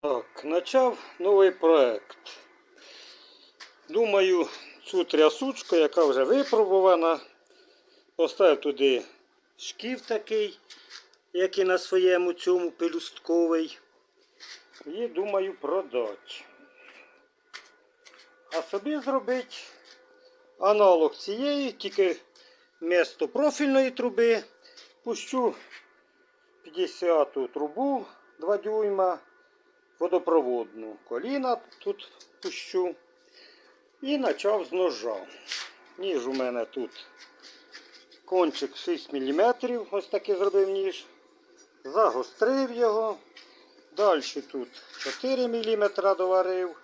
Так, почав новий проект. Думаю, цю трясучку, яка вже випробувана, поставив туди шків такий, як і на своєму цьому пелюстковий. І думаю продати. А собі зробити аналог цієї, тільки вмісто профільної труби пущу 50-ту трубу 2 дюйма водопроводну. Коліна тут пущу. І почав з ножа. Ніж у мене тут кончик 6 мм. Ось такий зробив ніж. Загострив його. Далі тут 4 мм доварив.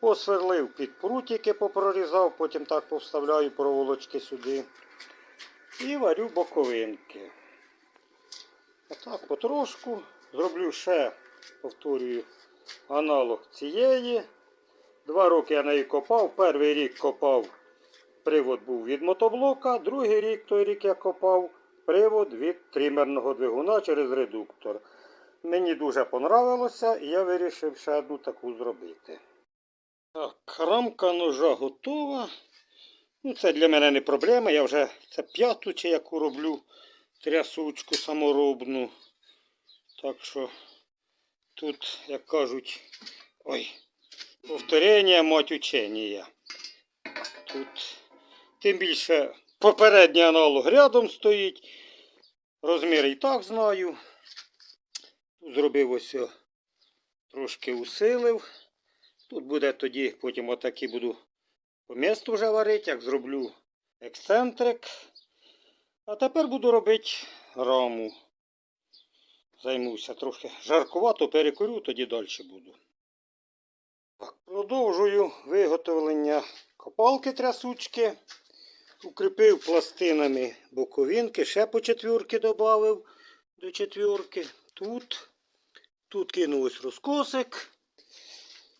Посверлив під прутики, попрорізав, потім так повставляю проволочки сюди. І варю боковинки. Отак потрошку. Зроблю ще, повторюю, аналог цієї. Два роки я неї копав. Перший рік копав, привод був від мотоблока, другий рік, той рік я копав привод від тримерного двигуна через редуктор. Мені дуже понравилося і я вирішив ще одну таку зробити. Так, рамка ножа готова. Ну, це для мене не проблема. Я вже це п'яту чи яку роблю трясучку саморобну. Так що тут, як кажуть, ой, повторення мать учення. Тут тим більше попередній аналог рядом стоїть. Розмір і так знаю. Тут зробив ось трошки усилив. Тут буде тоді, потім отакі буду по місту вже варити, як зроблю ексцентрик. А тепер буду робити раму. Займуся трохи жаркувато, перекурю, тоді далі буду. Так, продовжую виготовлення копалки трясучки. Укріпив пластинами боковинки, ще по четвірки додав до четвірки. Тут, тут кинув ось розкосик.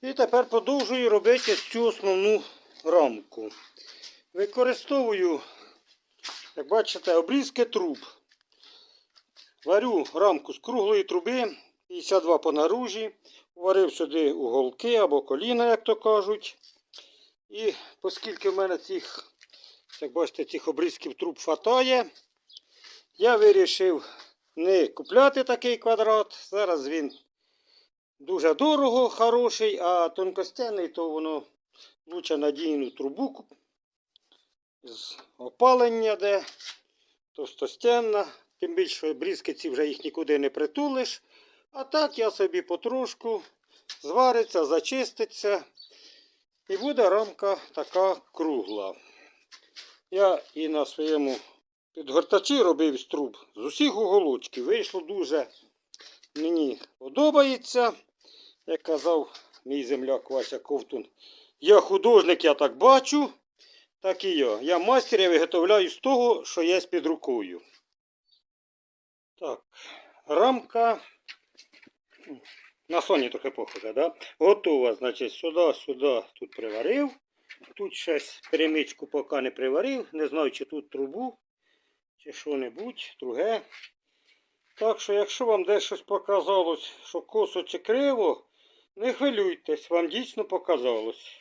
І тепер продовжую робити цю основну рамку. Використовую, як бачите, обрізки труб. Варю рамку з круглої труби, 52 по наружі. Варив сюди уголки або коліна, як то кажуть. І оскільки в мене цих, як бачите, цих обрізків труб хватає, я вирішив не купляти такий квадрат. Зараз він дуже дорого, хороший, а тонкостяний, то воно лучше надійну трубу з опалення, де товстостянна. Тим більше що брізки ці вже їх нікуди не притулиш. А так я собі потрошку звариться, зачиститься. І буде рамка така кругла. Я і на своєму підгортачі робив з труб з усіх уголочків. Вийшло дуже мені подобається. Як казав мій земляк Вася Ковтун. Я художник, я так бачу. Так і я. Я мастер, я виготовляю з того, що є під рукою. Так, рамка на соні трохи похоже, да? Готова, значить, сюди, сюди тут приварив. Тут щось перемичку поки не приварив. Не знаю, чи тут трубу, чи що-небудь, друге. Так що, якщо вам десь щось показалось, що косо чи криво, не хвилюйтесь, вам дійсно показалось.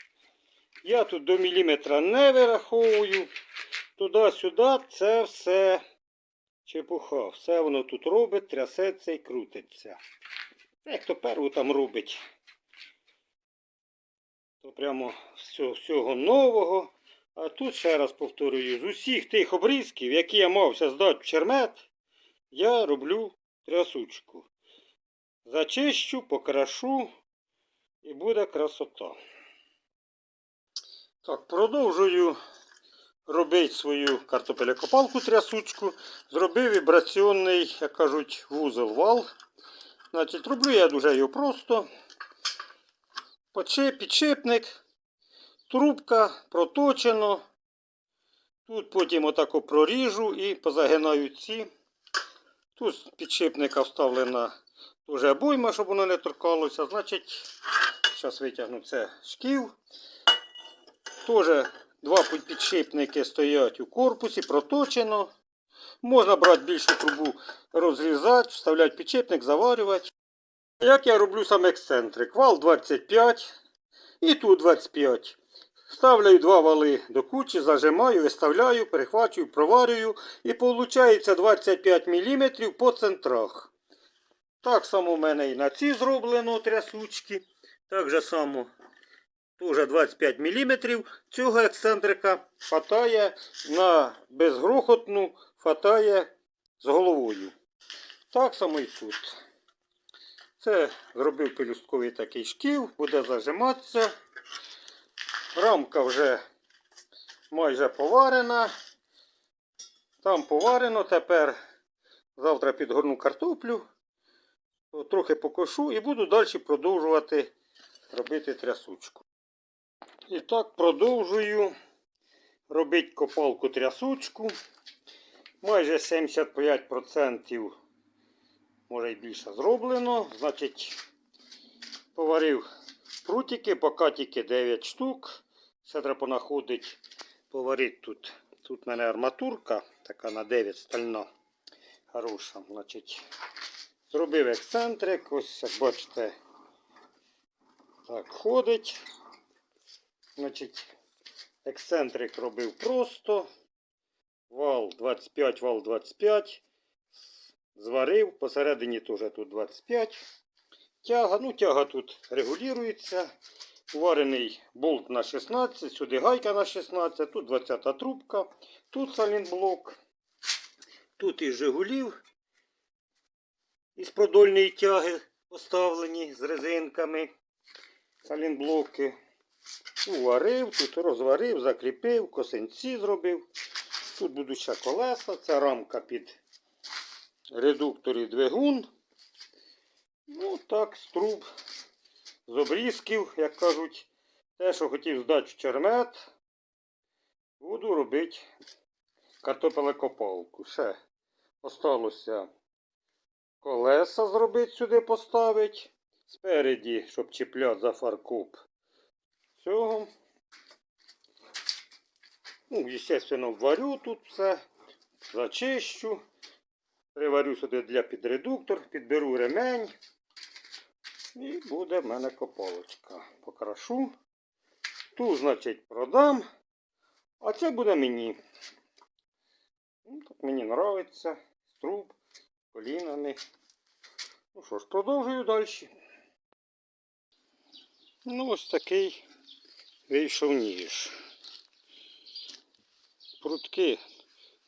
Я тут до міліметра не вираховую. Туди-сюди це все чепуха. Все воно тут робить, трясеться і крутиться. Як то перву там робить, то прямо всього, всього нового. А тут, ще раз повторюю, з усіх тих обрізків, які я мався здати в чермет, я роблю трясучку. Зачищу, покрашу і буде красота. Так, продовжую робити свою картопелякопалку трясучку. Зробив вібраційний, як кажуть, вузол вал. Значить, роблю я дуже його просто. Підшипник, трубка, проточено. Тут потім отако проріжу і позагинаю ці. Тут підшипника вставлена вже обойма, щоб воно не торкалося. Значить, зараз витягну це шків. Теж два підшипники стоять у корпусі, проточено. Можна брати більшу трубу, розрізати, вставляти підшипник, заварювати. Як я роблю сам ексцентрик? Вал 25 і тут 25. Ставляю два вали до кучі, зажимаю, виставляю, перехвачую, проварюю і виходить 25 мм по центрах. Так само в мене і на ці зроблено трясучки. Так же само теж 25 мм. Цього ексцентрика хватає на безгрохотну, хватає з головою. Так само і тут. Це зробив пелюстковий такий шків, буде зажиматися. Рамка вже майже поварена. Там поварено. Тепер завтра підгорну картоплю, трохи покошу і буду далі продовжувати робити трясучку. І так продовжую робити копалку трясучку. Майже 75%, може і більше зроблено. Значить, поварив прутики, поки тільки 9 штук. Ще треба понаходити, поварити тут. Тут в мене арматурка, така на 9 стальна. Хороша. Значить, зробив ексцентрик. Ось, як бачите, так ходить. Значить, ексцентрик робив просто. Вал 25, вал 25. Зварив, посередині теж тут 25. Тяга, ну тяга тут регулюється. Варений болт на 16, сюди гайка на 16, тут 20 трубка, тут салінблок, тут із Жигулів із продольної тяги поставлені з резинками. Салінблоки. Уварив, тут розварив, закріпив, косинці зробив. Тут будуть ще колеса, це рамка під редуктор і двигун. Ну так, з труб, з обрізків, як кажуть, те, що хотів здати в чермет, буду робити картопелекопалку. Ще осталося колеса зробити сюди поставити. Спереді, щоб чіпляти за фаркоп цього. Ну, естественно, варю тут все, зачищу. Приварю сюди для підредуктор, підберу ремень. І буде в мене копалочка. Покрашу. Ту, значить, продам. А це буде мені. Ну, так мені подобається. Труб, колінами. Ну що ж, продовжую далі. Ну, ось такий вийшов ніж. Прутки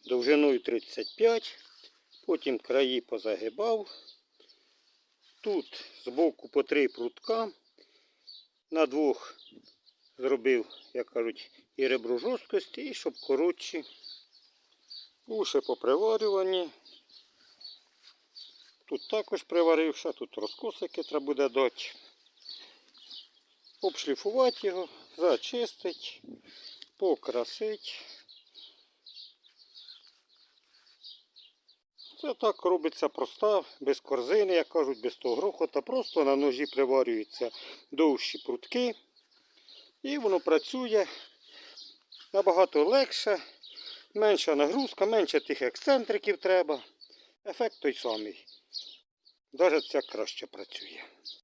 довжиною 35, потім краї позагибав. Тут збоку по три прутка. На двох зробив, як кажуть, і ребро жорсткості, і щоб коротші. Уші поприварювані. Тут також приварив, ще тут розкосики треба буде дати. Обшліфувати його, зачистити, покрасити. Це так робиться проста, без корзини, як кажуть, без того грохота. Просто на ножі приварюються довші прутки. І воно працює набагато легше, менша нагрузка, менше тих ексцентриків треба. Ефект той самий. Навіть це краще працює.